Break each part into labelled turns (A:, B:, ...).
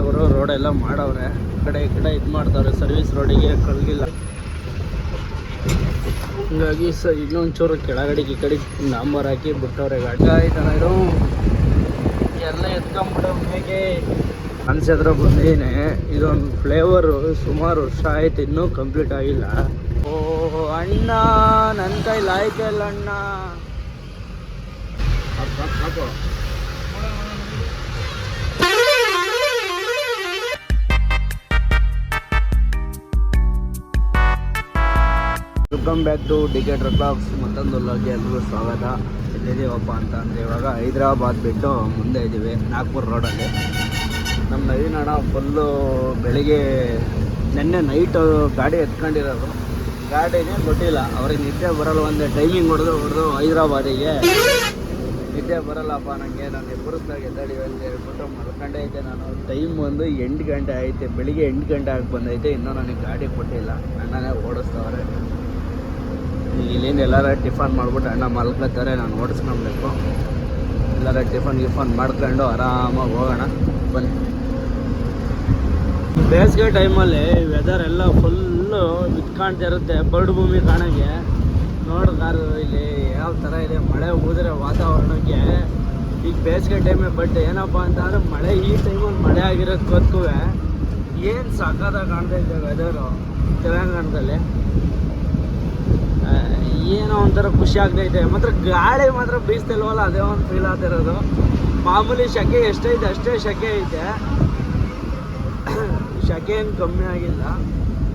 A: ಅವರು ರೋಡ್ ಎಲ್ಲ ಮಾಡವ್ರೆ. ಕಡೆ ಈ ಕಡೆ ಇದು ಮಾಡ್ತಾವ್ರೆ ಸರ್ವಿಸ್ ರೋಡಿಗೆ ಕಳ್ಗಿಲ್ಲ ಹಿಂಗಾಗಿ ಸ ಇನ್ನೊಂಚೂರು ಕೆಳಗಡೆಗೆ ಈ ಕಡೆ ನಾಂಬರ್ ಹಾಕಿ ಬಿಟ್ಟವ್ರೆ ಗಾಡಿ. ಇದು ಎಲ್ಲ ಎತ್ಕೊಂಬಿಡೋ ಹೇಗೆ ಬಂದೇನೆ ಬಂದಿದ್ದೀನಿ. ಇದೊಂದು ಫ್ಲೇವರು ಸುಮಾರು ವರ್ಷ ಆಯ್ತು, ಇನ್ನೂ ಕಂಪ್ಲೀಟ್ ಆಗಿಲ್ಲ. ಓ, ಅಣ್ಣ ನನ್ನ ಕೈಲಿ ಆಯ್ತಲ್ಲ ಅಣ್ಣ. ವೆಲ್ಕಮ್ ಬ್ಯಾಕ್ ಟು ಡಿಕೆಟ್ ಬ್ಲಾಗ್ಸ್. ಮತ್ತೊಂದು ಲಗ್ಗೆ ಎಲ್ರಿಗೂ ಸ್ವಾಗತ. ಎಲ್ಲಿದ್ದೀವಪ್ಪ ಅಂತ ಅಂದರೆ ಇವಾಗ ಹೈದರಾಬಾದ್ ಬಿಟ್ಟು ಮುಂದೆ ಇದ್ದೀವಿ, ನಾಗ್ಪುರ್ ರೋಡಲ್ಲಿ ನಮ್ಮ ನವೀನ್ ಅಣ್ಣ ಫುಲ್ಲು ಬೆಳಿಗ್ಗೆ ನಿನ್ನೆ ನೈಟು ಗಾಡಿ ಎತ್ಕೊಂಡಿರೋದು. ಗಾಡಿನೇ ಕೊಟ್ಟಿಲ್ಲ ಅವ್ರಿಗೆ ನಿದ್ದೆ ಬರಲ್ಲ, ಒಂದೇ ಟೈಮಿಂಗ್ ಹೊಡೆದು ಹೊಡೆದು ಹೈದರಾಬಾದಿಗೆ. ನಿದ್ದೆ ಬರಲ್ಲಪ್ಪ ನನಗೆ ನಾನು ಎಬ್ಬರಿಸ್ದಾಗ ಎದ್ದಾಡಿ ಅಂತ ಹೇಳ್ಬಿಟ್ಟು ಮಲ್ಕೊಂಡೇ ಇದ್ದೆ ನಾನು. ಟೈಮ್ ಒಂದು ಎಂಟು ಗಂಟೆ ಆಯಿತು. ಬೆಳಿಗ್ಗೆ ಎಂಟು ಗಂಟೆ ಆಗಿ ಬಂದೈತೆ. ಇನ್ನೂ ನನಗೆ ಗಾಡಿ ಕೊಟ್ಟಿಲ್ಲ. ಅಣ್ಣನೇ ಓಡಿಸ್ತವ್ರೆ ಇಲ್ಲಿಂದ ಎಲ್ಲಾರ ಟಿಫನ್ ಮಾಡ್ಬಿಟ್ಟು ಅಣ್ಣ ಮಲ್ಕೋತಾರೆ ನಾನು ಓಡಿಸ್ಕೊಬೇಕು. ಎಲ್ಲಾರ ಟಿಫನ್ ಗಿಫನ್ ಮಾಡ್ಕೊಂಡು ಆರಾಮಾಗಿ ಹೋಗೋಣ. ಬನ್ನಿ. ಬೇಸಿಗೆ ಟೈಮಲ್ಲಿ ವೆದರ್ ಎಲ್ಲ ಫುಲ್ಲು ಇರುತ್ತೆ, ಬರ್ಡ್ ಭೂಮಿ ಕಾಣೋಕ್ಕೆ. ನೋಡಿದಾರು ಇಲ್ಲಿ ಯಾವ ಥರ ಇದೆ, ಮಳೆ ಹೋದರೆ ವಾತಾವರಣಕ್ಕೆ. ಈಗ ಬೇಸಿಗೆ ಟೈಮೇ ಬಟ್ ಏನಪ್ಪ ಅಂತ ಅಂದ್ರೆ ಮಳೆ ಈ ಟೈಮಲ್ಲಿ ಮಳೆ ಆಗಿರೋದು ಗೊತ್ತುವೆ ಏನು ಸಾಕಾದಾಗ ಕಾಣ್ತಾ ಇದೆ ವೆದರು ತೆಲಂಗಾಣದಲ್ಲಿ. ಏನೋ ಒಂಥರ ಖುಷಿ ಆಗ್ತೈತೆ ಮಾತ್ರ ಗಾಳಿ ಮಾತ್ರ ಬೀಸ್ತಿಲ್ವಲ್ಲ, ಅದೇ ಒಂದು ಫೀಲ್ ಆಗ್ತಿರೋದು ಮಾಮೂಲಿ ಶೆಕೆ ಎಷ್ಟೈತೆ ಅಷ್ಟೇ ಶಕೆ ಐತೆ. ಶಕೆ ಏನು ಕಮ್ಮಿ ಆಗಿಲ್ಲ.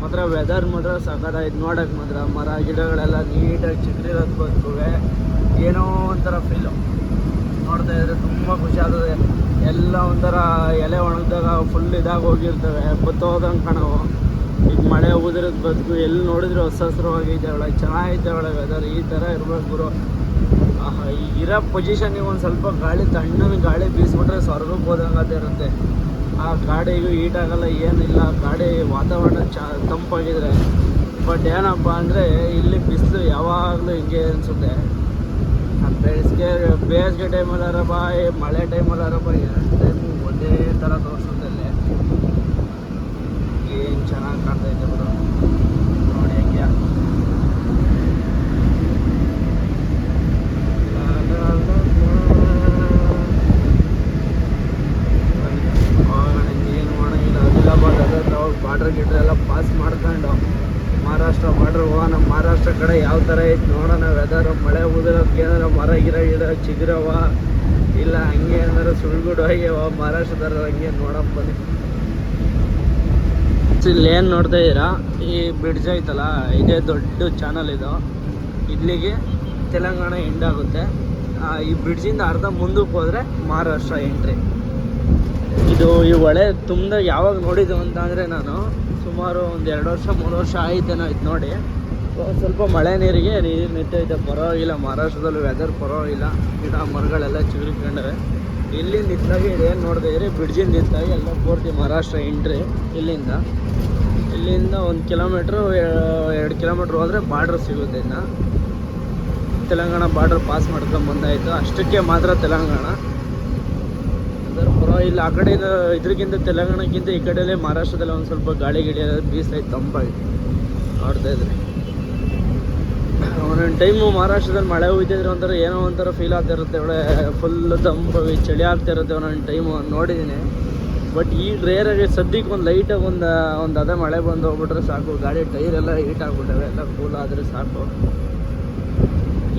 A: ಮಾತ್ರ ವೆದರ್ ಮಾತ್ರ ಸಖತ್ತಾಯ್ತು ನೋಡೋಕೆ ಮಾತ್ರ ಮರ, ಗಿಡಗಳೆಲ್ಲ ನೀಟಾಗಿ ಚಿಗುರಿರೋದು ಬದುಕುವೆ. ಏನೋ ಒಂಥರ ಫೀಲು ನೋಡ್ತಾ ಇದ್ರೆ ತುಂಬ ಖುಷಿ ಆಗ್ತದೆ. ಎಲ್ಲ ಒಂಥರ ಎಲೆ ಒಣಗಿದಾಗ ಫುಲ್ ಇದಾಗಿ ಹೋಗಿರ್ತವೆ. ಬತ್ತೋದಂಗೆ ಕಾಣವು ಈಗ ಮಳೆ ಉದುರಿದ್ ಬದುಕು ಎಲ್ಲಿ ನೋಡಿದ್ರು ಹೊಸ ಹಸ್ರವಾಗೈತೆ ಒಳಗೆ ಚೆನ್ನಾಗೈತೆ ಒಳಗೆ ವೆದರ್ ಈ ಥರ ಇರ್ಬೇಕು ಗುರು. ಇರೋ ಪೊಸಿಷನ್ಗೆ ಒಂದು ಸ್ವಲ್ಪ ಗಾಳಿ ತಣ್ಣನ ಗಾಳಿ ಬೀಸ್ಬಿಟ್ರೆ ಸ್ವರ್ಗಕ್ಕೆ ಹೋದಂಗತ್ತೆ ಇರುತ್ತೆ. ಆ ಗಾಡಿಗೂ ಆಗಲ್ಲ ಏನಿಲ್ಲ ಗಾಡಿ ವಾತಾವರಣ ಚ, ತಂಪಾಗಿದ್ರೆ. ಬಟ್ ಏನಪ್ಪ ಅಂದರೆ ಇಲ್ಲಿ ಬಿಸಿಲು ಯಾವಾಗಲೂ ಹಿಂಗೆ ಅನಿಸುತ್ತೆ. ಬೇಸಿಗೆ ಬೇಸಿಗೆ ಟೈಮಲ್ಲಾರಪ್ಪ ಮಳೆ ಟೈಮಲ್ಲಾರಪ್ಪ ಎರಡು ಟೈಮು ಒಂದೇ ಥರ ತೋರಿಸುತ್ತೆ ಅಲ್ಲಿ ಏನು ಚೆನ್ನಾಗಿ ಕಾಣ್ತೈತೆ ಬಿಡು ನೋಡಿ ಹೆಂಗೆ ಏನು ಮಾಡೋಂಗಿಲ್ಲ ಆದಿಲಾಬಾದ್ ಅದೇ ನಾವು ಬಾರ್ಡ್ರ್ ಗಿಡ್ರ್ ಎಲ್ಲ ಪಾಸ್ ಮಾಡ್ಕೊಂಡು ಮಹಾರಾಷ್ಟ್ರ ಬಾರ್ಡ್ರ್ ಹೋಗೋಣ ಮಹಾರಾಷ್ಟ್ರ ಕಡೆ ಯಾವ ಥರ ಐತೆ ನೋಡೋಣ ವೆದರ್ ಮಳೆ ಉದುರೋಕೆ ಏನಾರ ಮರ ಗಿರ ಗಿಡ ಚಿಗುರವ ಇಲ್ಲ, ಹಂಗೆ ಅಂದ್ರೆ ಸುಳ್ಗುಡು ಹೋಗ್ಯವ ಮಹಾರಾಷ್ಟ್ರದಾರ ಹಂಗೆ ನೋಡಪ್ಪ ಇಲ್ಲಿ ಏನು ನೋಡ್ತಾ ಇದ್ದೀರಾ? ಈ ಬ್ರಿಡ್ಜ್ ಐತಲ್ಲ, ಇದೇ ದೊಡ್ಡ ಚಾನಲ್ ಇದು. ಇಲ್ಲಿಗೆ ತೆಲಂಗಾಣ ಎಂಡ್ ಆಗುತ್ತೆ. ಈ ಬ್ರಿಡ್ಜಿಂದ ಅರ್ಧ ಮುಂದಕ್ಕೆ ಹೋದರೆ ಮಹಾರಾಷ್ಟ್ರ ಎಂಟ್ರಿ ಇದು ಈ ಹೊಳೆ ತುಂಬ ಯಾವಾಗ ನೋಡಿದ್ದು ಅಂತ ಅಂದರೆ ನಾನು ಸುಮಾರು ಒಂದು ಎರಡು ವರ್ಷ, ಮೂರು ವರ್ಷ ಆಯ್ತೇನೋ ಇದು ನೋಡಿ. ಸ್ವಲ್ಪ ಮಳೆ ನೀರಿಗೆ ನೀರು ನಿಂತೈತೆ. ಪರವಾಗಿಲ್ಲ, ಮಹಾರಾಷ್ಟ್ರದಲ್ಲಿ ವೆದರ್ ಪರವಾಗಿಲ್ಲ. ಗಿಡ ಮರಗಳೆಲ್ಲ ಚಿಗುರಿಕೊಂಡವೆ ಇಲ್ಲಿ ನಿಂತಾಗ ಇದೇನು ನೋಡಿದೆ ಇದ್ರೆ ಬ್ರಿಡ್ಜಿಂದ ನಿಂತಾಗ ಎಲ್ಲ ಪೂರ್ತಿ ಮಹಾರಾಷ್ಟ್ರ ಎಂಟ್ರಿ ಇಲ್ಲಿಂದ. ಇಲ್ಲಿಂದ ಒಂದು ಕಿಲೋಮೀಟ್ರು ಎರಡು ಕಿಲೋಮೀಟ್ರ್ ಹೋದರೆ ಬಾರ್ಡ್ರ್ ಸಿಗುತ್ತೆ ಇನ್ನು. ತೆಲಂಗಾಣ ಬಾರ್ಡ್ರ್ ಪಾಸ್ ಮಾಡ್ಕೊಂಡು ಬಂದಾಯಿತು. ಅಷ್ಟಕ್ಕೆ ಮಾತ್ರ ತೆಲಂಗಾಣ. ಅದರ ಪರವಾಗಿಲ್ಲ. ಆ ಕಡೆ ಇದ್ರಗಿಂತ ತೆಲಂಗಾಣಕ್ಕಿಂತ ಈ ಕಡೆಯಲ್ಲೇ ಮಹಾರಾಷ್ಟ್ರದಲ್ಲಿ ಒಂದು ಸ್ವಲ್ಪ ಗಾಳಿ ಗಿಡಿ ಬೀಸಾಯ್ತು ತಂಪಾಗಿ. ನೋಡ್ತಾ ಇದ್ರಿ. ಒಂದೊಂದು ಟೈಮು ಮಹಾರಾಷ್ಟ್ರದಲ್ಲಿ ಮಳೆ ಹೋಯ್ತಿದ್ರೆ ಒಂಥರ ಏನೋ ಒಂಥರ ಫೀಲ್ ಆಗ್ತಿರುತ್ತೆ ಒಳ್ಳೆ ಫುಲ್ ತಂಪಾಗಿ ಚಳಿ ಆಗ್ತಿರುತ್ತೆ ಒಂದೊಂದು ಟೈಮು ನೋಡಿದ್ದೀನಿ ಬಟ್ ಈಗ ರೇರಾಗಿ ಸದ್ಯಕ್ಕೆ ಒಂದು ಲೈಟಾಗಿ ಒಂದು ಒಂದು ಅದೇ ಮಳೆ ಬಂದು ಹೋಗ್ಬಿಟ್ರೆ ಸಾಕು. ಗಾಡಿ ಟೈರ್ ಎಲ್ಲ ಹೀಟ್ ಆಗ್ಬಿಟ್ಟವೆ. ಎಲ್ಲ ಕೂಲ್ ಆದರೆ ಸಾಕು.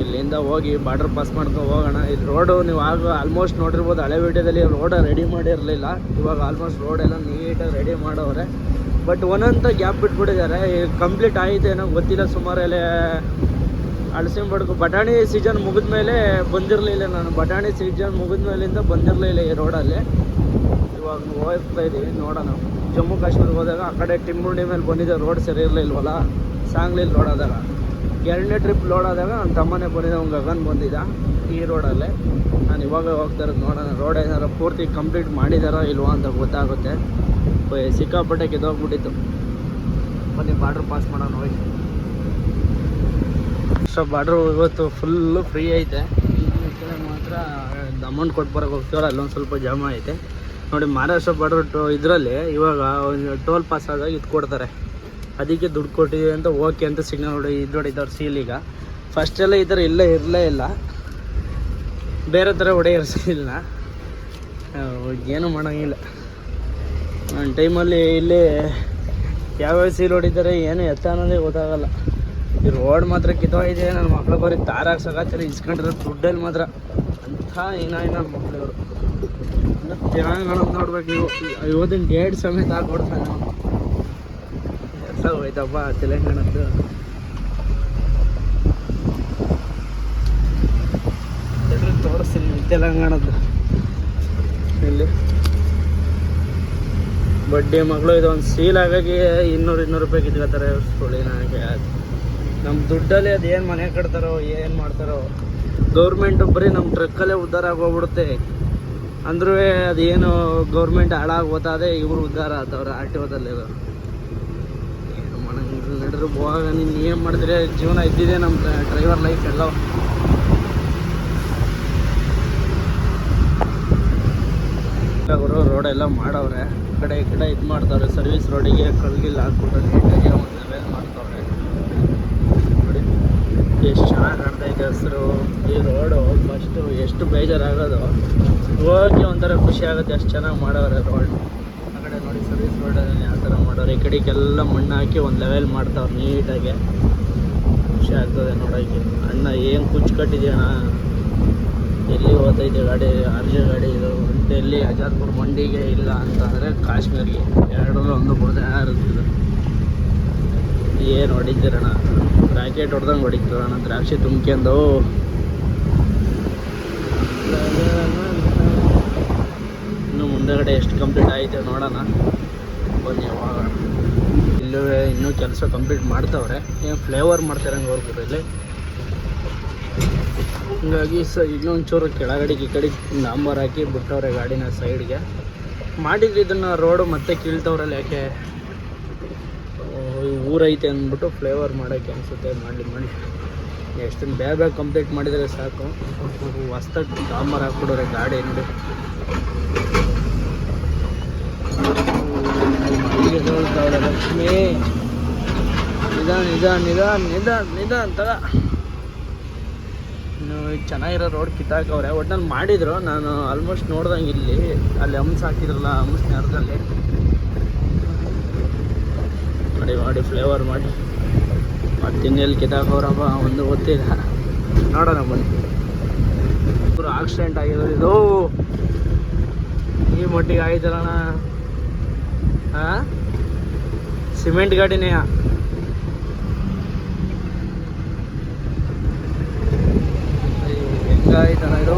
A: ಇಲ್ಲಿಂದ ಹೋಗಿ ಬಾರ್ಡರ್ ಪಾಸ್ ಮಾಡ್ಕೊಂಡು ಹೋಗೋಣ. ಇಲ್ಲಿ ರೋಡು ನೀವು ಆಗ ಆಲ್ಮೋಸ್ಟ್ ನೋಡಿರ್ಬೋದು. ಹಳೆ ವಿಡಿಯೋದಲ್ಲಿ ರೋಡ್ ರೆಡಿ ಮಾಡಿರಲಿಲ್ಲ. ಇವಾಗ ಆಲ್ಮೋಸ್ಟ್ ರೋಡ್ ಎಲ್ಲ ನೀಟಾಗಿ ರೆಡಿ ಮಾಡವ್ರೆ. ಬಟ್ ಒಂದಂತ ಗ್ಯಾಪ್ ಬಿಟ್ಬಿಟ್ಟಿದ್ದಾರೆ. ಕಂಪ್ಲೀಟ್ ಆಯಿತು ಏನೋ ಗೊತ್ತಿಲ್ಲ ಸುಮಾರು ಎಲ್ಲ ಅಳಸಿಂಬಡ್ಕು ಬಟಾಣಿ ಸೀಸನ್ ಮುಗಿದ ಮೇಲೆ ಬಂದಿರಲಿಲ್ಲ ನಾನು. ಬಟಾಣಿ ಸೀಸನ್ ಮುಗಿದ ಮೇಲಿಂದ ಬಂದಿರಲಿಲ್ಲ ಈ ರೋಡಲ್ಲಿ ಇವಾಗ ಹೋಗ್ತಾ ಇದ್ದೀವಿ ನೋಡೋಣ. ಜಮ್ಮು ಕಾಶ್ಮೀರ್ಗೆ ಹೋದಾಗ ಆ ಕಡೆ ಟಿಂಬುಂಡಿ ಮೇಲೆ ಬಂದಿದ್ದೆ ರೋಡ್ ಸರಿ ಇರಲಿಲ್ವಲ್ಲ? ಸಾಂಗ್ಲಿಲ್ಲ ರೋಡ್ ಆದಾಗ ಎರಡನೇ ಟ್ರಿಪ್ ಲೋಡ್ ಆದಾಗ ನನ್ನ ತಮ್ಮನೇ ಬಂದಿದ್ದ ಅವ್ನು ಗಗನ್ ಬಂದಿದ್ದ ಈ ರೋಡಲ್ಲೇ ನಾನು ಇವಾಗ ಹೋಗ್ತಾ ಇರೋದು ನೋಡೋಣ ರೋಡ್ ಏನಾರು ಪೂರ್ತಿ ಕಂಪ್ಲೀಟ್ ಮಾಡಿದಾರೋ ಇಲ್ವಾ ಅಂತ ಗೊತ್ತಾಗುತ್ತೆ. ಸಿಕ್ಕಾಪಟ್ಟೆ ಗೆದ್ದೋಗ್ಬಿಟ್ಟಿತ್ತು ಬನ್ನಿ, ಬಾರ್ಡ್ರ್ ಪಾಸ್ ಮಾಡೋಣ ಹೋಗಿ. ಸೊ ಬಾರ್ಡ್ರು ಇವತ್ತು ಫುಲ್ಲು ಫ್ರೀ ಐತೆ. ಮಾತ್ರ ಅಮೌಂಟ್ ಕೊಟ್ಟು ಬರೋಕೆ ಹೋಗ್ತೀವಲ್ಲ, ಅಲ್ಲೊಂದು ಸ್ವಲ್ಪ ಜಮಾ ಐತೆ. ನೋಡಿ, ಮಹಾರಾಷ್ಟ್ರ ಬಾರ್ಡ್ರ್ ಟೋ ಇದರಲ್ಲಿ ಇವಾಗ ಟೋಲ್ ಪಾಸ್ ಆದಾಗ ಇದು ಕೊಡ್ತಾರೆ. ಅದಕ್ಕೆ ದುಡ್ಡು ಕೊಟ್ಟಿದ್ದೀವಿ ಅಂತ ಓಕೆ ಅಂತ ಸಿಗ್ನಲ್ ನೋಡಿ ಇದು ಹೊಡಿದವ್ರು ಸೀಲ್ ಈಗ. ಫಸ್ಟೆಲ್ಲ ಈ ಥರ ಇಲ್ಲೇ ಇರಲೇ ಇಲ್ಲ. ಬೇರೆ ಥರ ಹೊಡೆಯಿಲ್ಲ ಏನೂ ಮಾಡೋಂಗಿಲ್ಲ. ನನ್ನ ಟೈಮಲ್ಲಿ ಇಲ್ಲಿ ಯಾವ್ಯಾವ ಸೀಲ್ ಹೊಡಿತಾರೆ ಏನು ಎತ್ತ ಅನ್ನೋದೇ ಗೊತ್ತಾಗಲ್ಲ. ಈ ರೋಡ್ ಮಾತ್ರ ಕಿತ್ತೋಗಿದೆ ನನ್ನ ಮಕ್ಳು ಬರೀ ತಾರಾಗಿ ಹಾಕ್ಸಕತ್ತಾರೆ, ಇಸ್ಕೊಂಡಿರೋ ದುಡ್ಡಲ್ಲಿ ಮಾತ್ರ. ಅಂಥ ಏನ ನನ್ನ ಮಕ್ಳು ಇವರು. ಚೆನ್ನಾಗಿ ನೋಡ್ಬೇಕು ಇವತ್ತಿನ ಡೇಟ್ ಸಮೇತ ಹಾಕೊಡ್ತಾನೆ ಹೋಯ್ತಪ್ಪ ತೆಲಂಗಾಣದ್ದು. ತೋರಿಸ್ತೀನಿ ತೆಲಂಗಾಣದ್ದು. ಇಲ್ಲಿ. ಬಡ್ಡಿ ಮಗಳು ಇದೊಂದು ಸೀಲ್ ಆಗಾಗಿ ಇನ್ನೂರು ಇನ್ನೂರು ರೂಪಾಯಿ ಕಿತ್ಕೋತಾರೆ ಸುಳಿನ ನಮ್ಮ ದುಡ್ಡಲ್ಲಿ ಅದು ಏನು ಮನೆ ಕಟ್ತಾರೋ, ಏನು ಮಾಡ್ತಾರೋ. ಗೌರ್ಮೆಂಟ್ ಬರೀ ನಮ್ಮ ಟ್ರಕ್ಕಲ್ಲೇ ಉದ್ಧಾರ ಆಗೋಗ್ಬಿಡುತ್ತೆ. ಅಂದ್ರೂ ಅದೇನು ಗೌರ್ಮೆಂಟ್ ಹಾಳಾಗಿ ಓದಾದೆ ಇವರು ಉದ್ಧಾರ ಆತವ್ರ ಆರ್ ಟಿ ಮಾಡಂಗಿಲ್ಲ ಹೋಗ ನೀನು ಏನು ಮಾಡಿದ್ರೆ ಜೀವನ ಇದ್ದಿದೆ ನಮ್ಮ ಡ್ರೈವರ್ ಲೈಫ್ ಎಲ್ಲ. ಅವರು ರೋಡೆಲ್ಲ ಮಾಡವ್ರೆ. ಈ ಕಡೆ ಈ ಕಡೆ ಇದು ಮಾಡ್ತಾವ್ರೆ ಸರ್ವಿಸ್ ರೋಡಿಗೆ ಕಲ್ಗಿಲ್ಲ ಹಾಕ್ಬಿಟ್ಟು ನೀಟಾಗಿ ಒಂದು ಲೆವೆಲ್ ಮಾಡ್ತಾವ್ರೆ. ನೋಡಿ, ಎಷ್ಟು ಚೆನ್ನಾಗಿ ಕಾಣ್ತೈತೆ ಹೆಸರು. ಈ ರೋಡು ಫಸ್ಟು ಎಷ್ಟು ಬೇಜಾರಾಗೋದು. ಹೋಗಿ ಒಂಥರ ಖುಷಿ ಆಗುತ್ತೆ ಅಷ್ಟು ಚೆನ್ನಾಗಿ ಮಾಡವ್ರೆ ರೋಡ್ ಸರ್ವಿಸ್ ರೋಡಲ್ಲಿ ಯಾವ ಥರ ಮಾಡೋರು, ಈ ಕಡೆಗೆಲ್ಲ ಮಣ್ಣು ಹಾಕಿ ಒಂದು ಲೆವೆಲ್ ಮಾಡ್ತಾವ್ರೆ ನೀಟಾಗಿ. ಖುಷಿ ಆಗ್ತದೆ ನೋಡೋಕ್ಕೆ ಅಣ್ಣ ಏನು ಕುಚ್ಚು ಕಟ್ಟಿದ್ಯಣ್ಣ ಎಲ್ಲಿ ಹೋಗ್ತೈತೆ ಗಾಡಿ? ಅರ್ಜೆ ಗಾಡಿ ಇದು. ಎಲ್ಲಿ? ಅಜಾದ್ಪುರ್ ಮಂಡಿಗೆ ಇಲ್ಲ ಅಂತಂದರೆ ಕಾಶ್ಮೀರ್ಗೆ. ಎರಡರಲ್ಲೂ ಒಂದು ಬಿಡದೆ ಇರ್ತದೆ ಏನು ಹೊಡಿತೀರಣ್ಣ? ರಾಕೆಟ್ ಹೊಡೆದಂಗೆ ಹೊಡಿತೀರಣ್ಣ, ದ್ರಾಕ್ಷಿ ತುಂಬ್ಕೊಂಡು. ಇನ್ನು ಮುಂದೆಗಡೆ ಎಷ್ಟು ಕಂಪ್ಲೀಟ್ ಆಯಿತು ನೋಡೋಣ. ಬನ್ನಿ ಹೋಗೋಣ ಇಲ್ಲೂ, ಇನ್ನೂ ಕೆಲಸ ಕಂಪ್ಲೀಟ್ ಮಾಡ್ತಾವ್ರೆ. ಏನು ಫ್ಲೇವರ್ ಮಾಡ್ತಾರಂಗೆ ಅವ್ರ ಇಲ್ಲಿ. ಹಿಂಗಾಗಿ ಸ, ಇನ್ನೊಂಚೂರು ಕೆಳಗಡೆಗೆ ಈ ಕಡೆ ನಂಬರ್ ಹಾಕಿ ಬಿಟ್ಟವ್ರೆ ಗಾಡಿನ ಸೈಡ್ಗೆ ಮಾಡಿದ್ರೆ ಇದನ್ನು ರೋಡು ಮತ್ತೆ ಕೀಳ್ತವ್ರಲ್ಲ ಯಾಕೆ? ಊರೈತೆ ಅಂದ್ಬಿಟ್ಟು ಫ್ಲೇವರ್ ಮಾಡೋಕ್ಕೆ ಅನಿಸುತ್ತೆ ಮಾಡಲಿ ಮಾಡಿ ಎಷ್ಟು ಬೇಗ ಬೇಗ ಕಂಪ್ಲೀಟ್ ಮಾಡಿದರೆ ಸಾಕು. ಹೊಸ್ದಾಗಿ ಡಾಂಬರ್ ಹಾಕ್ಬಿಡೋರೆ ಗಾಡಿ ನೋಡಿ. ಲಕ್ಷ್ಮಿ. ನಿಧಾನ ನಿಧಾನ ನಿಧಾನ ನಿಧಾನ ನಿಧಾನ ಈಗ ಚೆನ್ನಾಗಿರೋ ರೋಡ್ ಕಿತ್ತಾಕವ್ರೆ ಒಟ್ನಲ್ಲಿ ಮಾಡಿದ್ರು. ನಾನು ಆಲ್ಮೋಸ್ಟ್ ನೋಡ್ದಂಗೆ ಇಲ್ಲಿ. ಅಲ್ಲಿ ಹಂಸ ಹಾಕಿದ್ರಲ್ಲ, ಹಂಸ ನೆರದಲ್ಲಿ. ಮಾಡಿ ಮಾಡಿ ಫ್ಲೇವರ್ ಮಾಡಿ. ಮತ್ತೆ ಇನ್ನೆಲ್ಲಿ ಕಿತ್ತಾಕವ್ರಪ್ಪ ಒಂದು ಗೊತ್ತಿಲ್ಲ. ನೋಡೋಣ ಬನ್ನಿ. ಇಬ್ಬರು ಆಕ್ಸಿಡೆಂಟ್ ಆಗಿರೋದು ಇದು ಈ ಮಟ್ಟಿಗೆ ಆಯ್ತಲ್ಲಣ್ಣ ಹಾಂ ಸಿಮೆಂಟ್ ಗಾಡಿನೇ ಹೆಂಗಾಯ್ತಲ್ಲ ಇದು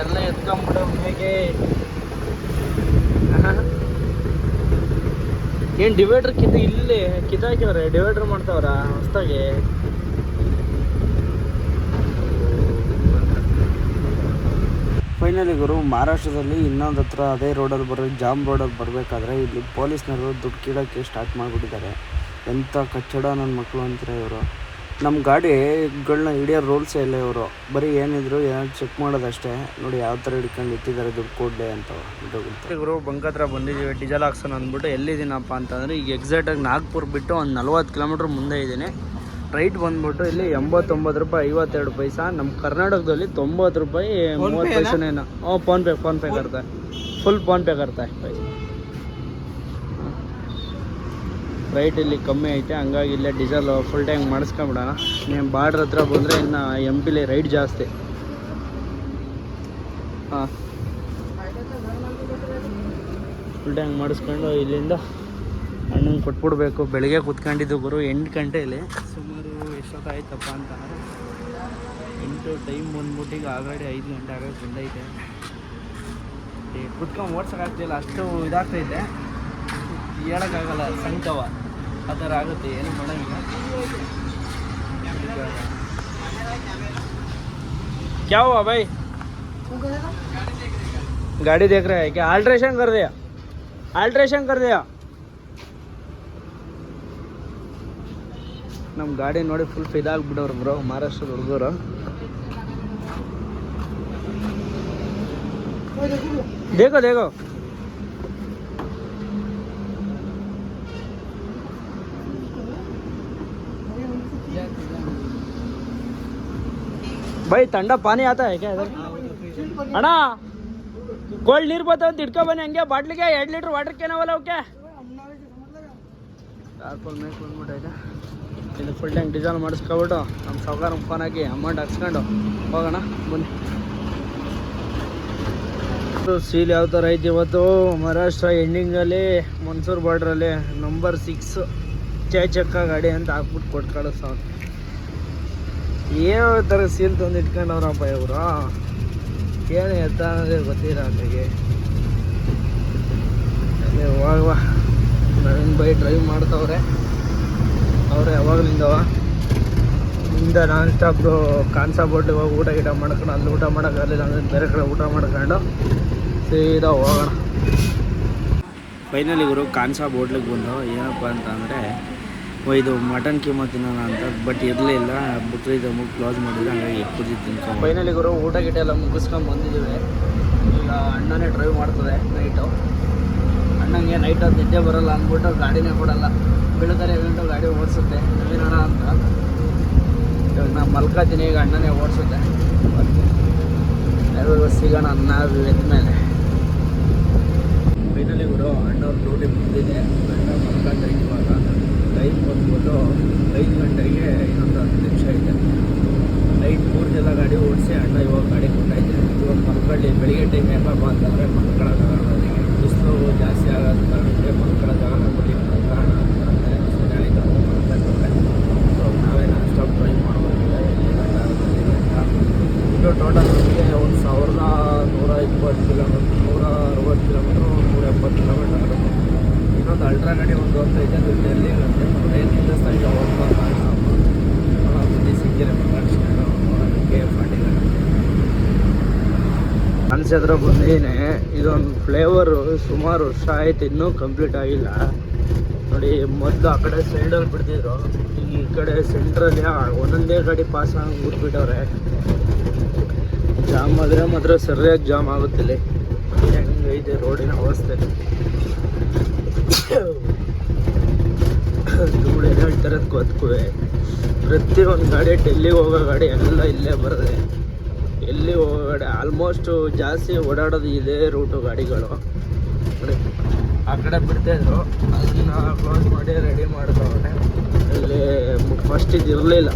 A: ಎಲ್ಲ ಎತ್ಕೊಂಬಿಡ ಹೇಗೆ ಏನು ಡಿವೈಡರ್ ಕಿತ್ತ ಇಲ್ಲಿ ಕಿತ್ತಾಕಿವ್ರೆ ಡಿವೈಡರ್ ಮಾಡ್ತಾವ್ರ ಹೊಸ್ದಾಗಿ? ಫೈನಲಿ ಗುರು ಮಹಾರಾಷ್ಟ್ರದಲ್ಲಿ ಇನ್ನೊಂದು ಹತ್ರ ಅದೇ ರೋಡಲ್ಲಿ ಬರೋ ಜಾಮ್ ರೋಡಲ್ಲಿ ಬರಬೇಕಾದ್ರೆ ಇಲ್ಲಿ ಪೊಲೀಸ್ನವರು ದುಡ್ಡು ಕೀಳೋಕ್ಕೆ ಸ್ಟಾರ್ಟ್ ಮಾಡಿಬಿಟ್ಟಿದ್ದಾರೆ. ಎಂಥ ಕಚ್ಚಡ ನನ್ನ ಮಕ್ಕಳು ಅಂತಾರೆ ಇವರು. ನಮ್ಮ ಗಾಡಿಗಳನ್ನ ಹಿಡಿಯೋ ರೂಲ್ಸೇ ಇಲ್ಲ ಇವರು. ಬರೀ ಏನಿದ್ರು ಏನಾದ್ರು ಚೆಕ್ ಮಾಡೋದಷ್ಟೇ. ನೋಡಿ ಯಾವ ಥರ ಹಿಡ್ಕೊಂಡು ಇಟ್ಟಿದ್ದಾರೆ ದುಡ್ಡು ಕೊಡಲಿ ಅಂತ ಗುರು ಬಂಕ್ ಹತ್ರ ಬಂದಿದ್ದೀವಿ ಡಿಜಲ್ ಹಾಕ್ಸೋಣ ಅಂದ್ಬಿಟ್ಟು ಎಲ್ಲಿದ್ದೀನಪ್ಪ ಅಂತಂದರೆ ಈಗ ಎಕ್ಸಾಕ್ಟಾಗಿ ನಾಗ್ಪುರ್ ಬಿಟ್ಟು ಒಂದು ನಲ್ವತ್ತು ಕಿಲೋಮೀಟ್ರ್ ಮುಂದೆ ಇದ್ದೀನಿ. ರೈಟ್ ಬಂದ್ಬಿಟ್ಟು ಇಲ್ಲಿ ಎಂಬತ್ತೊಂಬತ್ತು ರೂಪಾಯಿ ಐವತ್ತೆರಡು ಪೈಸಾ. ನಮ್ಮ ಕರ್ನಾಟಕದಲ್ಲಿ ತೊಂಬತ್ತು ರೂಪಾಯಿ ಮೂವತ್ತು ಫೋನ್ ಹ್ಞೂ ಫೋನ್ಪೇ ಫೋನ್ಪೇ ಕರ್ತಾ ಫುಲ್ ಫೋನ್ಪೇ ಕರ್ತಾ ರೈಟ್ ಇಲ್ಲಿ ಕಮ್ಮಿ ಐತೆ. ಹಂಗಾಗಿ ಇಲ್ಲೇ ಡೀಸೆಲ್ ಫುಲ್ ಟ್ಯಾಂಕ್ ಮಾಡಿಸ್ಕೊಂಬಿಡೋಣ. ನೀವು ಬಾರ್ಡ್ರ್ ಹತ್ರ ಬಂದರೆ ಇನ್ನು ಎಂ ಪಿಲಿ ರೈಟ್ ಜಾಸ್ತಿ. ಹಾಂ. ಫುಲ್ ಟ್ಯಾಂಕ್ ಮಾಡಿಸ್ಕೊಂಡು ಇಲ್ಲಿಂದ ಅಣ್ಣಂಗೆ ಕೊಟ್ಬಿಡ್ಬೇಕು ಬೆಳಿಗ್ಗೆ ಕುತ್ಕೊಂಡಿದ್ದು ಗುರು ಎಂಟು ಗಂಟೆಯಲ್ಲಿ ಸುಮಾರು ಎಷ್ಟೊತ್ತಾಯ್ತಪ್ಪ ಅಂತ ಎಂಟು ಟೈಮ್ ಬಂದ್ಬಿಟ್ಟು ಈಗ ಆಲ್ರೆಡಿ ಐದು ಗಂಟೆ ಆಗೋಕೆ ಬಂದೈತೆ ಈ ಕುತ್ಕೊಂಡು ಓಡ್ಸೋಕ್ಕಾಗ್ತಿಲ್ಲ ಅಷ್ಟು ಇದಾಗ್ತೈತೆ ಹೇಳೋಕ್ಕಾಗಲ್ಲ ಸಂಕವ ಆ ಥರ ಆಗುತ್ತೆ ಏನು ಮಾಡೋಂಗಿಲ್ಲ क्या हुआ भाई गाड़ी देख रहे हैं क्या अल्ट्रेशन कर दिया अल्ट्रेशन कर दिया ನಮ್ಮ ಗಾಡಿ ನೋಡಿ ಫುಲ್ ಫಿದಾಗ್ಬಿಡೋರು ಬ್ರೋ ಮಹಾರಾಷ್ಟ್ರದ ಹುಡುಗರು. ದೇಗೋ ದೇಗೋ. ಬೈ ತಂಡ ಪಾನಿ ಆತ ಹೇಗೆ ಅಣ್ಣ ಕೋಲ್ಡ್ ನೀರು ಬರ್ತಾವಂತ ಇಟ್ಕೊ ಬನ್ನಿ ಹಂಗೆ ಬಾಟ್ಲಿಗೆ ಎರಡು ಲೀಟ್ರ್ ವಾಟ್ರ್ ಕೇನವಲ್ಲ ಅವಕ್ಕೆ. ಇದು ಫುಲ್ ಟ್ಯಾಂಕ್ ಡಿಸೈನ್ ಮಾಡಿಸ್ಕೊಬಿಟ್ಟು ನಮ್ಮ ಸಾವುಕಾರ ಫೋನ್ ಹಾಕಿ ಅಮೌಂಟ್ ಹಾಕ್ಸ್ಕೊಂಡು ಹೋಗೋಣ, ಬನ್ನಿ. ಸೀಲ್ ಯಾವ ಥರ ಐತಿ ಇವತ್ತು? ಮಹಾರಾಷ್ಟ್ರ ಎಂಡಿಂಗಲ್ಲಿ ಮನ್ಸೂರ್ ಬಾರ್ಡ್ರಲ್ಲಿ ನಂಬರ್ ಸಿಕ್ಸ್ ಚೇ ಚಕ್ಕ ಗಾಡಿ ಅಂತ ಹಾಕ್ಬಿಟ್ಟು ಕೊಟ್ಟು ಕಳಿಸ್ತಾವ ಏನೋ ಥರ ಸೀಲ್ ತಂದು ಇಟ್ಕೊಂಡವ್ರಪ್ಪ ಇವರು. ಏನು ಎತ್ತ ಅನ್ನೋದೇ ಗೊತ್ತಿಲ್ಲ ಅಲ್ಲಿಗೆ. ಅಲ್ಲೇ ಹೋಗುವ ನವೀನ್ ಬೈ ಡ್ರೈವ್ ಮಾಡ್ತವ್ರೆ. ಅವ್ರೆ ಯಾವಾಗಲಿಂದವ ಇಂದ ನಾನ್ ಸ್ಟಾಪ್ ಕಾನ್ಸಾ ಬೋಟ್ಗೆ ಹೋಗಿ ಊಟ ಗೀಟ ಮಾಡ್ಕೊಂಡು ಅಲ್ಲಿ ಊಟ ಮಾಡೋಕ್ಕಾಗಲಿಲ್ಲ ಅಂದ್ರೆ ಬೇರೆ ಕಡೆ ಊಟ ಮಾಡ್ಕೊಂಡು ಸೀದಾ ಹೋಗೋಣ. ಫೈನಲ್ ಇವರು ಕಾನ್ಸಾ ಬೋಟ್ಲಿಗೆ ಬಂದು ಏನಪ್ಪ ಅಂತ ಅಂದರೆ ಇದು ಮಟನ್ ಕೀಮಾ ತಿನ್ನೋಣ ಅಂತ ಬಟ್ ಇರಲಿಲ್ಲ ಬುಕ್ರಿ ಮುಗಿ ಕ್ಲೋಸ್ ಮಾಡಿದ್ರೆ ಹಂಗಾಗಿ ಎಪ್ಪುಜಿ ತಿನ್ಕೊಂಡು ಫೈನಲ್ ಇವರು ಊಟ ಗೀಟ ಎಲ್ಲ ಮುಗಿಸ್ಕೊಂಡು ಬಂದಿದ್ದೀವಿ. ಈಗ ಅಣ್ಣನೇ ಡ್ರೈವ್ ಮಾಡ್ತದೆ ನೈಟು ಅಣ್ಣಂಗೆ ನೈಟ್ ಹೊತ್ತು ನಿದ್ದೆ ಬರೋಲ್ಲ ಅಂದ್ಬಿಟ್ಟು ಗಾಡಿನೇ ಕೊಡಲ್ಲ ಬೆಳಗಾರೆ ಗಂಟು ಗಾಡಿ ಓಡಿಸುತ್ತೆ. ನವೀನಣ್ಣ ಅಂತ. ಇವಾಗ ನಾನು ಮಲ್ಕೋತೀನಿ, ಈಗ ಅಣ್ಣನೇ ಓಡಿಸುತ್ತೆ. ಯಾವಾಗ ಸಿಗೋಣ ಅನ್ನ ಮೇಲೆ. ಫೈನಲಿ ಗುರು, ಅಣ್ಣವ್ರ ಡ್ಯೂಟಿ ಮುಗಿದಿದೆ. ಅಣ್ಣ ಮಲ್ಕೊಂಡ್ರೆ ಇವಾಗ ಟೈಮ್ ಬಂದ್ಬಿಟ್ಟು ಐದು ಗಂಟೆಗೆ ಇನ್ನೊಂದು ಹತ್ತು ನಿಮಿಷ ಇದೆ. ನೈಟ್ ಮೂರು ಜನ ಗಾಡಿ ಓಡಿಸಿ ಅಣ್ಣ ಇವಾಗ ಗಾಡಿ ಕೊಟ್ಟಾಯ್ತು ಇವಾಗ ಮಲ್ಕೊಳ್ಳಿ, ಬೆಳಿಗ್ಗೆ ಟೈಮ್ ಏನಪ್ಪ ಅಂತಂದರೆ ಮಲ್ಕೊಳ್ಳೋಕ್ಕಾಗಲ್ಲ. ಬಿಸಿಲು ಜಾಸ್ತಿ ಆಗೋದ ಕಾರಣಕ್ಕೆ ಮಕ್ಕಳ ಬರೀ ಮಲ್ಕೊಳ್ಳೋಣ ಕಾರಣ ಸೊ ನಾವೇ ನಾನ್ ಸ್ಟಾಪ್ ಡ್ರೈವ್ ಗಂಟ ಇದು ಟೋಟಲ್ ನಮಗೆ ಒಂದು ಸಾವಿರದ ನೂರ ಇಪ್ಪತ್ತು ಕಿಲೋಮೀಟ್ರ್ ನೂರ ಅರವತ್ತು ಕಿಲೋಮೀಟ್ರ್ ನೂರ ಎಪ್ಪತ್ತು ಕಿಲೋಮೀಟ್ರ್ ಆಗುತ್ತೆ. ಇನ್ನೊಂದು ಅಲ್ಟ್ರಾ ಗಾಡಿ ಒಂದು ಹೋಗ್ತೈತೆ ಅದು ಡೆಲ್ಲಿ ಆಗುತ್ತೆ ಏನು ನಿಲ್ಲಿಸ್ತಾ ಈಗ ಹೋಗ್ತಾ ಬುದ್ಧಿ ಸಿಕ್ಕಿದೆ ಕೆ ಫಾರ್ಟಿ ಅನ್ಸಿದ್ರೆ ಇದೊಂದು ಫ್ಲೇವರು ಸುಮಾರು ವರ್ಷ ಆಯ್ತು ಇನ್ನೂ ಕಂಪ್ಲೀಟ್ ಆಗಿಲ್ಲ. ನೋಡಿ, ಮೊದಲು ಆ ಕಡೆ ಸೈಡಲ್ಲಿ ಬಿಡ್ತಿದ್ರು ಈ ಕಡೆ ಸೆಂಟ್ರಲ್ಲಿ ಒಂದೊಂದೇ ಗಾಡಿ ಪಾಸ್ ಆಗಿ ಬಿಟ್ಬಿಟ್ಟವ್ರೆ. ಜಾಮ್ ಆದರೆ ಮಾತ್ರ ಸರಿಯಾಗಿ ಜಾಮ್ ಆಗುತ್ತಿಲ್ಲ ಹೆಂಗೈತೆ ರೋಡಿನ ಅವಸ್ಥೆ. ಧೂಳು ಎಲ್ಲ ಹೇಳ್ತಾರೆ ಗೊತ್ತುವೆ. ಪ್ರತಿಯೊಂದು ಗಾಡಿ, ಡೆಲ್ಲಿಗೆ ಹೋಗೋ ಗಾಡಿ ಎಲ್ಲ ಇಲ್ಲೇ ಬರುತ್ತೆ ಗಾಡಿ ಆಲ್ಮೋಸ್ಟು ಜಾಸ್ತಿ ಓಡಾಡೋದು ಇದೇ ರೂಟು ಗಾಡಿಗಳು. ಆ ಕಡೆ ಬಿಡ್ತಾಯಿದ್ರು ಅದನ್ನ ಕ್ಲೋಸ್ ಮಾಡಿ ರೆಡಿ ಮಾಡಿದವ್ರೆ ಅಲ್ಲಿ ಫಸ್ಟ್ ಇದು ಇರಲಿಲ್ಲ.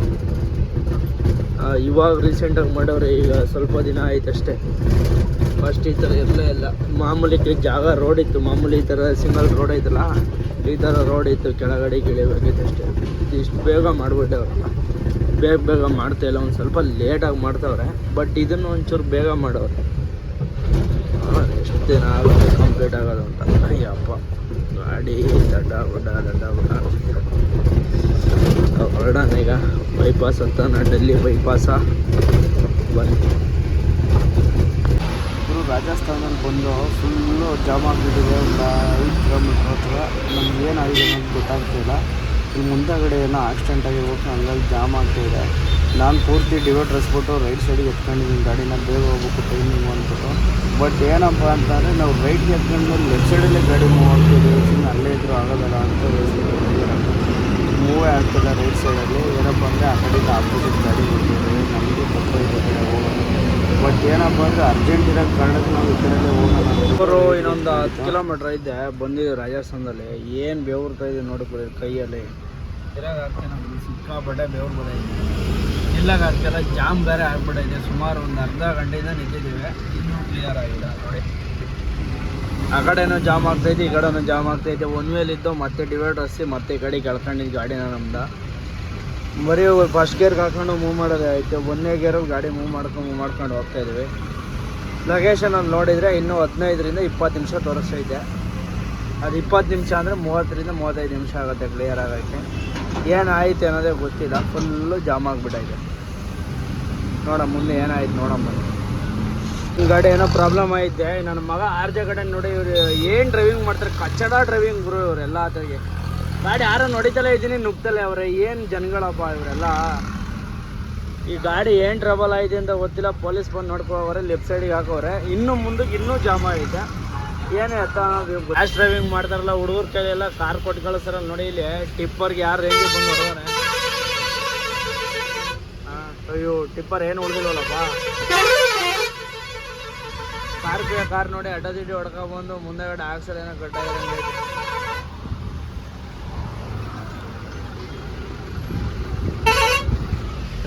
A: ಇವಾಗ ರೀಸೆಂಟಾಗಿ ಮಾಡೋರು ಈಗ ಸ್ವಲ್ಪ ದಿನ ಆಯ್ತಷ್ಟೇ ಫಸ್ಟ್ ಈ ಥರ ಇರಲೇ ಇಲ್ಲ. ಮಾಮೂಲಿ ಜಾಗ ರೋಡ್ ಇತ್ತು. ಮಾಮೂಲಿ ಈ ಥರ ಸಿಂಗಲ್ ರೋಡ್ ಐತಲ್ಲ, ಈ ಥರ ರೋಡ್ ಇತ್ತು. ಕೆಳಗಡೆ ಇಳಿಬೇಕಿತ್ತು ಅಷ್ಟೇ. ಇಷ್ಟು ಬೇಗ ಮಾಡಿಬಿಟ್ಟವ್ರಲ್ಲ. ಬೇಗ ಬೇಗ ಮಾಡ್ತಾ ಇಲ್ಲ, ಒಂದು ಸ್ವಲ್ಪ ಲೇಟಾಗಿ ಮಾಡ್ತವ್ರೆ ಬಟ್ ಇದನ್ನು ಒಂಚೂರು ಬೇಗ ಮಾಡೋರು. ಎಷ್ಟು ದಿನ ಆಗುತ್ತೆ ಕಂಪ್ಲೀಟ್ ಆಗೋದು ಅಂತ. ಅಯ್ಯಪ್ಪ, ಗಾಡಿ ದಡ್ಡ ಗುಡ್ಡ ದಡ್ಡ ಗುಡ್ಡ ಹೊರಡೋಣ ಈಗ. ಬೈಪಾಸ್ ಅಂತ ನಾ ಡೆಲ್ಲಿ ಬೈಪಾಸ ಬನ್ನಿ. ರಾಜಸ್ಥಾನಲ್ಲಿ ಬಂದು ಫುಲ್ಲು ಜಾಮ್ ಆಗಿಬಿಟ್ಟಿದೆ ಒಂದು ಐದು ಕಿಲೋಮೀಟ್ರ್ ಹತ್ರ. ನಮ್ಗೆ ಏನಾಗಿದೆ ಅಂತ ಗೊತ್ತಾಗ್ತಿಲ್ಲ. ಇಲ್ಲಿ ಮುಂದಗಡೆ ಏನೋ ಆಕ್ಸಿಡೆಂಟ್ ಆಗಿರ್ಬೇಕು ಹಂಗಾಗಿ ಜಾಮ್ ಆಗ್ತಿದೆ ನಾನು ಪೂರ್ತಿ ಡಿವೈಡ್ ರಸ್ಬಿಟ್ಟು ರೈಟ್ ಸೈಡಿಗೆ ಎತ್ಕೊಂಡಿದ್ದೀನಿ. ಗಾಡಿನ ಬೇಗ ಹೋಗ್ಬೇಕು ಟೈಮಿಂಗ್ ಅಂದ್ಬಿಟ್ಟು ಬಟ್ ಏನಪ್ಪ ಅಂತಂದರೆ, ನಾವು ರೈಟ್ಗೆ ಎತ್ಕೊಂಡು ಲೆಫ್ಟ್ ಸೈಡಲ್ಲೇ ಗಾಡಿ ಮೂವ್ ಆಗ್ತಿದ್ದೀವಿ ಸುಮ್ಮನೆ ಅಲ್ಲೇ ಇದ್ರೂ ಆಗೋದಲ್ಲ ಅಂತ ಮೂವೇ ಆಗ್ತಿಲ್ಲ ರೈಟ್ ಸೈಡಲ್ಲಿ ಏನಪ್ಪ ಅಂದರೆ, ಆ ಕಡೆಯಿಂದ ಆಪೋಸಿಟ್ ಗಾಡಿ ಬರ್ತಿದೆ ನಮಗೆ ಪಕ್ಕ ಹೋಗೋದು. ಬಟ್ ಏನಪ್ಪ ಅಂದ್ರೆ ಅರ್ಜೆಂಟ್ ಇರೋ ಕಾರಣಕ್ಕೆ ನಾವು ಈ ಕಡೆಗೆ ಹೋಗೋಣ. ಇನ್ನೊಂದು ಹತ್ತು ಕಿಲೋಮೀಟ್ರ್ ಐತೆ ಬಂದಿದ್ದೀವಿ ರಾಜಸ್ಥಾನದಲ್ಲಿ. ಏನು ಬೆವರ್ತಾ ಇದೆ ನೋಡಿ ಬರೀ, ಕೈಯಲ್ಲಿ. ಇರಾಗ ಆಗ್ತಾನೆ ಸಿಕ್ಕಾಪಟ್ಟೆ ಇಲ್ಲಾಗ ಆಗ್ತಿಲ್ಲ ಜಾಮ್ ಬೇರೆ ಆಗ್ಬಿಟ್ಟೈತೆ ಸುಮಾರು ಒಂದು ಅರ್ಧ ಗಂಟೆಯಿಂದ ನಿಂತಿದ್ದೀವಿ. ಇನ್ನೂ ಕ್ಲಿಯರ್ ಆಗಿಲ್ಲ, ನೋಡಿ. ಆ ಕಡೆನೂ ಜಾಮ್ ಆಗ್ತೈತೆ ಈ ಕಡೆನೂ ಜಾಮ್ ಆಗ್ತೈತೆ ಒನ್ ವೇಲಿದ್ದು ಮತ್ತೆ ಡಿವೈಡ್ ಹಸಿ ಮತ್ತೆ ಈ ಕಡೆ ಕೆಳ್ಕೊಂಡಿದ್ದು ಗಾಡಿನ ನಮ್ದು. ಬರೀ ಫಸ್ಟ್ ಗೇರ್ಗೆ ಹಾಕೊಂಡು ಮೂವ್ ಮಾಡೋದೇ ಆಯಿತು. ಒಂದನೇ ಗೇರಲ್ಲಿ ಗಾಡಿ ಮೂವ್ ಮಾಡ್ಕೊಂಡು ಮೂವ್ ಮಾಡ್ಕೊಂಡು ಹೋಗ್ತಾ ಇದೀವಿ. ಲೊಕೇಶನಲ್ಲಿ ನೋಡಿದರೆ ಇನ್ನೂ ಹದಿನೈದರಿಂದ ಇಪ್ಪತ್ತು ನಿಮಿಷ ತೋರಿಸ್ತೈತೆ ಅದು ಇಪ್ಪತ್ತು ನಿಮಿಷ ಅಂದರೆ ಮೂವತ್ತರಿಂದ ಮೂವತ್ತೈದು ನಿಮಿಷ ಆಗುತ್ತೆ ಕ್ಲಿಯರ್ ಆಗೋಕ್ಕೆ. ಏನಾಯಿತು ಅನ್ನೋದೇ ಗೊತ್ತಿಲ್ಲ. ಫುಲ್ಲು ಜಾಮ್ ಆಗಿಬಿಟ್ಟೈತೆ. ನೋಡ ಮುಂದೆ ಏನಾಯ್ತು ನೋಡಮ್ಮ. ಗಾಡಿ ಏನೋ ಪ್ರಾಬ್ಲಮ್ ಐತೆ ನನ್ನ ಮಗ ಆರ್ಜೆ ಕಡೆ ನೋಡಿ ಇವರು ಏನು ಡ್ರೈವಿಂಗ್ ಮಾಡ್ತಾರೆ. ಕಚ್ಚಡ ಡ್ರೈವಿಂಗ್ ಗುರು ಇವರೆಲ್ಲ ಆತಗೆ ಗಾಡಿ ಯಾರೋ ನೋಡಿತಲೇ ಇದ್ದೀನಿ ನುಗ್ತಲೇ ಅವ್ರೆ. ಏನು ಜನಗಳಪ್ಪ ಇವರೆಲ್ಲ? ಈ ಗಾಡಿ ಏನು ಟ್ರಬಲ್ ಆಯಿತು ಅಂತ ಗೊತ್ತಿಲ್ಲ. ಪೊಲೀಸ್ ಬಂದು ನೋಡ್ಕೋವ್ರೆ ಲೆಫ್ಟ್ ಸೈಡಿಗೆ ಹಾಕೋರೆ ಇನ್ನು ಮುಂದಕ್ಕೆ ಇನ್ನೂ ಜಾಮ್ ಆಗೈತೆ ಏನು ಎತ್ತ ರ್ಯಾಶ್ ಡ್ರೈವಿಂಗ್ ಮಾಡ್ತಾರಲ್ಲ, ಹುಡುಗರ ಕೈಯೆಲ್ಲ ಕಾರ್ ಕೊಟ್ಟು ಕಳಿಸ್ತಾರಲ್ಲ ನೋಡಿ ಇಲ್ಲಿ. ಟಿಪ್ಪರ್ಗೆ ಯಾರು ರೇಂಜ್ ಬಂದು ನೋಡೋರೆ ಅಯ್ಯೋ ಟಿಪ್ಪರ್ ಏನು ಉಳಿದಿಲ್ವಲ್ಲಪ್ಪ? ಕಾರ್ ಕಾರ್ ನೋಡಿ ಅಡ್ಡದಿಡ್ಡಿ ಹೊಡ್ಕೊಬಂದು ಮುಂದೆಗಡೆ ಆಕ್ಸಲ್ ಏನೋ ಕಟ್ಟಾಗಿರಂಗೆ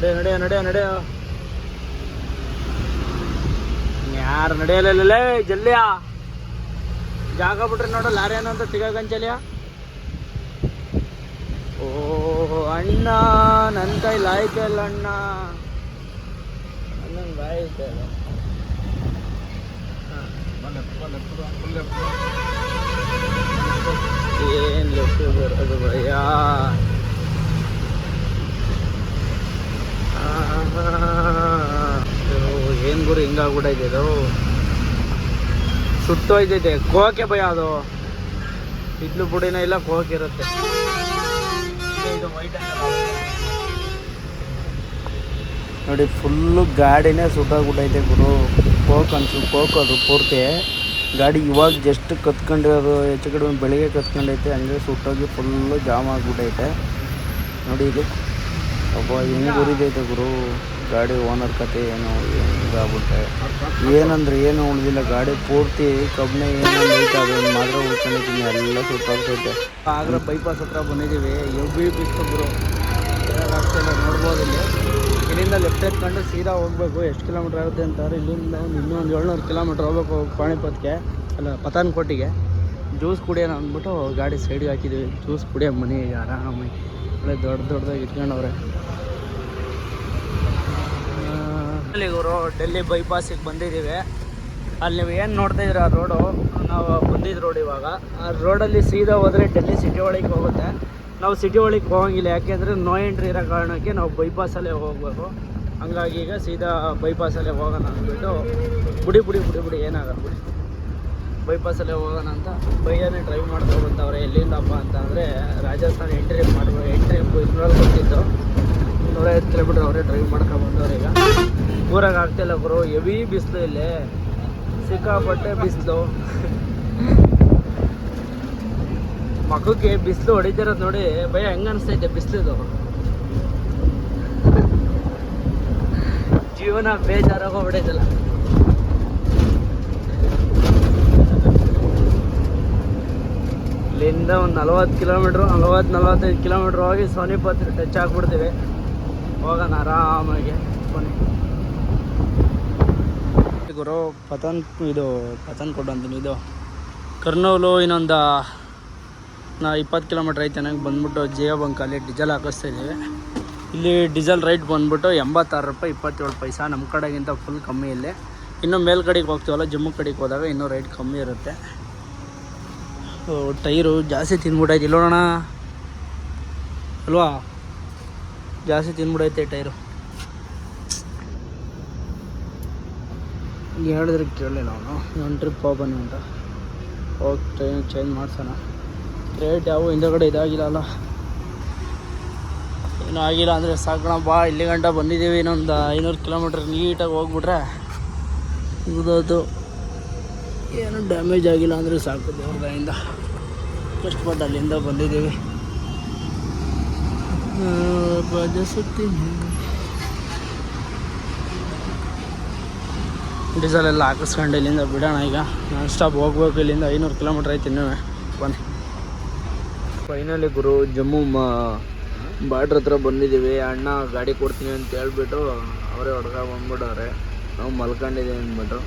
A: ನಡೆಯ ನಡೆಯ ನಡೆಯ ನಡೆಯ ಯಾರು ನಡೆಯಲಿಲ್ಲ ಜಲ್ಲಿಯ ಜಾಗ ಬಿಟ್ರೆ ನೋಡು, ಲಾರಿ ಏನೋ ಅಂತ ಸಿಗಂಚಲಿಯ ಓ, ಅಣ್ಣ ನನ್ನ ಕೈಲಿ ಆಯ್ತಲ್ಲ ಅಣ್ಣ. ಅನ್ನಂಗೆ ಆಯ್ತಲ್ಲ. ಏನ್ ಲೆಫ್ಟ್ ಬರೋದು ಭಯ ಏನ್ ಗುರು ಹಿಂಗಾಗ್ಬಿಟ್ಟೈತೆ ಇದು? ಸುತ್ತೋಯ್ತೈತೆ ಕೋಕೆ ಭಯ ಅದು. ಇದ್ಲು ಬುಡಿನ ಇಲ್ಲ ಕೋಕೆ ಇರುತ್ತೆ. ನೋಡಿ ಫುಲ್ಲು ಗಾಡಿನೇ ಸುಟ್ಟೋಗ್ಬಿಟ್ಟೈತೆ ಗುರು. ಕೋಕ್ ಅನ್ಸು ಕೋಕ್ ಅದು ಪೂರ್ತಿ. ಗಾಡಿ ಇವಾಗ ಜಸ್ಟ್ ಕತ್ಕೊಂಡಿರೋದು, ಹೆಚ್ಚು ಕಡಿಮೆ ಬೆಳಿಗ್ಗೆ ಕತ್ಕೊಂಡೈತೆ, ಹಂಗೆ ಸುಟ್ಟೋಗಿ ಫುಲ್ಲು ಜಾಮ್ ಆಗ್ಬಿಟ್ಟೈತೆ ನೋಡಿ ಇದು. ಒಬ್ಬ ಹೆಂಗೆ ಉರಿದೈತೆ ಗುರು? ಗಾಡಿ ಓನರ್ ಕತೆ ಏನು ಇದಾಗುತ್ತೆ ಏನಂದ್ರೆ ಏನು ಉಳಿದಿಲ್ಲ, ಗಾಡಿ ಪೂರ್ತಿ ಕಬ್ಬನೆ ಏನೈತೆ ಅದೊಂದು ಮಾತ್ರ ಉಳ್ಕೊಂಡಿದ್ದೀನಿ, ಎಲ್ಲ ಸುಟ್ಟೋಗ್ತೈತೆ ಆಗ್ರ ಬೈಪಾಸ್ ಹತ್ರ ಬಂದಿದ್ದೀವಿ ಎಬ್ಬಿ ಬಿಟ್ಟು ಗುರು. ನೋಡ್ಬೋದು ಇಲ್ಲಿ. ಇಲ್ಲಿಂದ ಲೆಫ್ಟ್ ಎತ್ಕೊಂಡು ಸೀದಾ ಹೋಗ್ಬೇಕು, ಎಷ್ಟು ಕಿಲೋಮೀಟ್ರ್ ಆಗುತ್ತೆ ಅಂತಾರೆ. ಇಲ್ಲಿಂದ ಒಂದು ಇನ್ನೂ ಒಂದು ಏಳ್ನೂರು ಕಿಲೋಮೀಟ್ರ್ ಹೋಗ್ಬೇಕು, ಪಾಣಿಪತ್ಗೆ, ಅಲ್ಲ, ಪತಾನ್ಕೋಟಿಗೆ. ಜ್ಯೂಸ್ ಕುಡಿಯೋಣ ಅಂದ್ಬಿಟ್ಟು ಗಾಡಿ ಸೈಡಿಗೆ ಹಾಕಿದ್ದೀವಿ ಜ್ಯೂಸ್ ಕುಡಿಯೋ ಮನೆ ಆರಾಮಾಗಿ. ಒಳ್ಳೆ ದೊಡ್ಡ ದೊಡ್ಡದಾಗಿ ಇಟ್ಕೊಂಡವ್ರೆ. ಇವರು ಡೆಲ್ಲಿ ಬೈಪಾಸಿಗೆ ಬಂದಿದ್ದೀವಿ. ಅಲ್ಲಿ ನೀವು ಏನು ನೋಡ್ತಾ ಇದ್ದೀರ ಆ ರೋಡು ನಾವು ಬಂದಿದ್ದು ರೋಡ್ ಇವಾಗ. ಆ ರೋಡಲ್ಲಿ ಸೀದಾ ಹೋದರೆ ಡೆಲ್ಲಿ ಸಿಟಿ ಒಳಗೆ ಹೋಗುತ್ತೆ. ನಾವು ಸಿಟಿ ಒಳಗೆ ಹೋಗಂಗಿಲ್ಲ. ಯಾಕೆಂದರೆ ನೋ ಎಂಟ್ರಿ ಇರೋ ಕಾರಣಕ್ಕೆ ನಾವು ಬೈಪಾಸಲ್ಲೇ ಹೋಗಬೇಕು. ಹಂಗಾಗಿ ಈಗ ಸೀದಾ ಬೈಪಾಸಲ್ಲೇ ಹೋಗೋಣ ಅಂದ್ಬಿಟ್ಟು, ಬುಡಿ ಬುಡಿ ಬುಡಿ ಬುಡಿ ಏನಾಗಲ್ಲ ಬಿಡಿ. ಬೈಪಾಸಲ್ಲೇ ಹೋಗೋಣ ಅಂತ ಬೈಯನ್ನೇ ಡ್ರೈವ್ ಮಾಡ್ತಾ ಬಂತವ್ರೆ ಎಲ್ಲಿಂದಪ್ಪ ಅಂತ ಅಂದರೆ ರಾಜಸ್ಥಾನ ಎಂಟ್ರಿ ಮಾಡ್ಬೋದು ಎಂಟ್ರಿ ಇದ್ರಲ್ಲಿ ನೂರ ಐವತ್ತು ಕಿಲೋಮೀಟ್ರ್ ಅವರೇ ಡ್ರೈವ್ ಮಾಡ್ಕೊಂಡು ಬಂದವ್ರೆ ಈಗ. ಊರಾಗ ಆಗ್ತಿಲ್ಲ ಗುರು ಹೆವಿ ಬಿಸಿಲು ಇಲ್ಲೇ. ಸಿಕ್ಕಾಪಟ್ಟೆ ಬಿಸಿಲು. ಮಗಕ್ಕೆ ಬಿಸಿಲು ಹೊಡಿತಿರೋದು ನೋಡಿ ಭಯ ಹೆಂಗ ಅನಿಸ್ತೈತೆ ಬಿಸಿಲಿದು. ಜೀವನ ಬೇಜಾರಾಗೋಗ್ಬಿಡೈತಲ್ಲ ಇಲ್ಲಿಂದ ಒಂದು ನಲ್ವತ್ತು ಕಿಲೋಮೀಟ್ರು, ನಲ್ವತ್ತು, ನಲ್ವತ್ತೈದು ಕಿಲೋಮೀಟ್ರ್ ಹೋಗಿ ಸೋನಿಪತ್ ಟಚ್ ಆಗಿಬಿಡ್ತೀವಿ. ಹೋಗೋಣ ಆರಾಮಾಗಿ ಗುರು, ಪತನ್, ಇದು, ಪತನ್ ಅಂತೀನಿ, ಇದು. ಕರ್ನೂಲು ಇನ್ನೊಂದು, ನಾ ಇಪ್ಪತ್ತು ಕಿಲೋಮೀಟ್ರ್ ಐತೆ ನನಗೆ ಬಂದ್ಬಿಟ್ಟು ಜಿಯೋ ಬಂಕಲ್ಲಿ ಡೀಸೆಲ್ ಹಾಕಿಸ್ತಾ ಇದ್ದೀವಿ. ಇಲ್ಲಿ ಡೀಸೆಲ್ ರೈಟ್ ಬಂದ್ಬಿಟ್ಟು ಎಂಬತ್ತಾರು ರೂಪಾಯಿ, ಇಪ್ಪತ್ತೇಳು ಪೈಸಾ ನಮ್ಮ ಕಡೆಗಿಂತ ಫುಲ್ ಕಮ್ಮಿ ಇಲ್ಲಿ. ಇನ್ನೂ ಮೇಲ್ಗಡೆಗೆ ಹೋಗ್ತೀವಲ್ಲ, ಜಮ್ಮು ಕಡೆಗೆ ಹೋದಾಗ ಇನ್ನೂ ರೈಟ್ ಕಮ್ಮಿ ಇರುತ್ತೆ. ಟೈರು ಜಾಸ್ತಿ ತಿಂದ್ಬಿಟ್ಟೈತೆ ಇಲ್ಲೋಣ ಅಲ್ವಾ? ಜಾಸ್ತಿ ತಿಂದ್ಬಿಡೈತೆ ಟೈರು ಹೇಳಿದ್ರೆ ಕೇಳಲಿಲ್ಲ ಅವನು. ಒಂದು ಟ್ರಿಪ್ ಹೋಗ್ಬನ್ನಿ ಅಂತ. ಹೋಗಿ ಟ್ರೈನ್ ಚೇಂಜ್ ಮಾಡ್ಸೋಣ. ರೇಟ್ ಯಾವ ಹಿಂದಗಡೆ ಇದಾಗಿಲ್ಲ ಅಲ್ಲ. ಏನೂ ಆಗಿಲ್ಲ ಅಂದರೆ ಸಾಕೋಣ ಬಾ. ಇಲ್ಲಿ ಗಂಟ ಬಂದಿದ್ದೀವಿ. ಇನ್ನೊಂದು ಐನೂರು ಕಿಲೋಮೀಟ್ರ್ ನೀಟಾಗಿ ಹೋಗ್ಬಿಟ್ರೆ ಮುಗಿದೋದು ಏನು ಡ್ಯಾಮೇಜ್ ಆಗಿಲ್ಲ ಅಂದರೆ ಸಾಕು ದೇವ್ರ ದಯಿಂದ ಕಷ್ಟಪಟ್ಟು ಅಲ್ಲಿಂದ ಬಂದಿದ್ದೀವಿ ಸುತ್ತೀನಿ ಡೀಸೆಲ್ ಎಲ್ಲ ಹಾಕಿಸ್ಕೊಂಡು ಇಲ್ಲಿಂದ ಬಿಡೋಣ ಈಗ. ನಾನ್ ಸ್ಟಾಪ್ ಹೋಗ್ಬೇಕು, ಇಲ್ಲಿಂದ ಐನೂರು ಕಿಲೋಮೀಟ್ರ್ ಆಯ್ತು ಇನ್ನೂ. ಬನ್ನಿ. ಫೈನಲಿ ಗುರು, ಜಮ್ಮು ಮಾ, ಬಾರ್ಡ್ರ್ ಹತ್ರ ಬಂದಿದ್ದೀವಿ. ಅಣ್ಣ ಗಾಡಿ ಕೊಡ್ತೀನಿ ಅಂತ ಹೇಳ್ಬಿಟ್ಟು ಅವರೇ ಹೊಡ್ಕ ಬಂದ್ಬಿಟ್ಟವ್ರೆ ನಾವು ಮಲ್ಕೊಂಡಿದ್ದೀವಿ ಅಂದ್ಬಿಟ್ಟು.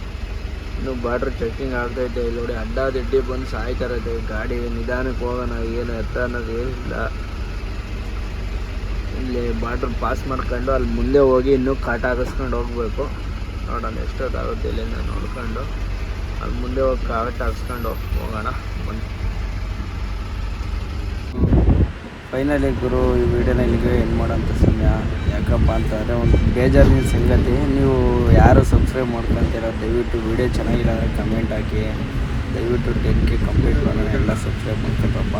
A: ಇನ್ನು ಬಾರ್ಡ್ರ್ ಚೆಕಿಂಗ್ ಆಗ್ತೈತೆ ಇಲ್ಲಿ ನೋಡಿ ಅಡ್ಡ ದಿಡ್ಡಿ ಬಂದು ಸಾಯ್ತಾರೈತೆ ಗಾಡಿ ನಿಧಾನಕ್ಕೆ ಹೋಗೋಣ, ಏನು ಎತ್ತ ಅನ್ನೋದು ಏನಿಲ್ಲ. ಇಲ್ಲಿ ಬಾರ್ಡ್ರ್ ಪಾಸ್ ಮಾಡ್ಕೊಂಡು ಅಲ್ಲಿ ಮುಂದೆ ಹೋಗಿ ಇನ್ನೂ ಕಾಟ ಹಾಕಿಸ್ಕೊಂಡು ಹೋಗಬೇಕು. ನೋಡೋಣ ಎಷ್ಟೊತ್ತಾಗುತ್ತೆ ಇಲ್ಲಿಂದ ನೋಡ್ಕೊಂಡು. ಅಲ್ಲಿ ಮುಂದೆ ಹೋಗಿ ಕಾಟ ಹಾಕ್ಸ್ಕೊಂಡು ಹೋಗೋಣ. ಬನ್ನಿ. ಫೈನಲಿ ಗುರು, ಈ ವಿಡಿಯೋನ ಇಲ್ಲಿಗೆ ಏನು ಮಾಡೋಂಥ ಸಮಯ. ಯಾಕಪ್ಪ ಅಂತಂದರೆ ಒಂದು ಬೇಜಾರಿನ ಸಂಗತಿ. ನೀವು ಯಾರು ಸಬ್ಸ್ಕ್ರೈಬ್ ಮಾಡ್ಕೊತೀರ, ದಯವಿಟ್ಟು ವಿಡಿಯೋ ಚೆನ್ನಾಗಿಲ್ಲ ಅಂದರೆ ಕಮೆಂಟ್ ಹಾಕಿ. ದಯವಿಟ್ಟು ಟೆನ್ ಕೆ ಕಂಪ್ಲೀಟ್ ಮಾಡೋಣ. ಎಲ್ಲ ಸಬ್ಸ್ಕ್ರೈಬ್ ಮಾಡ್ಕೊತಪ್ಪ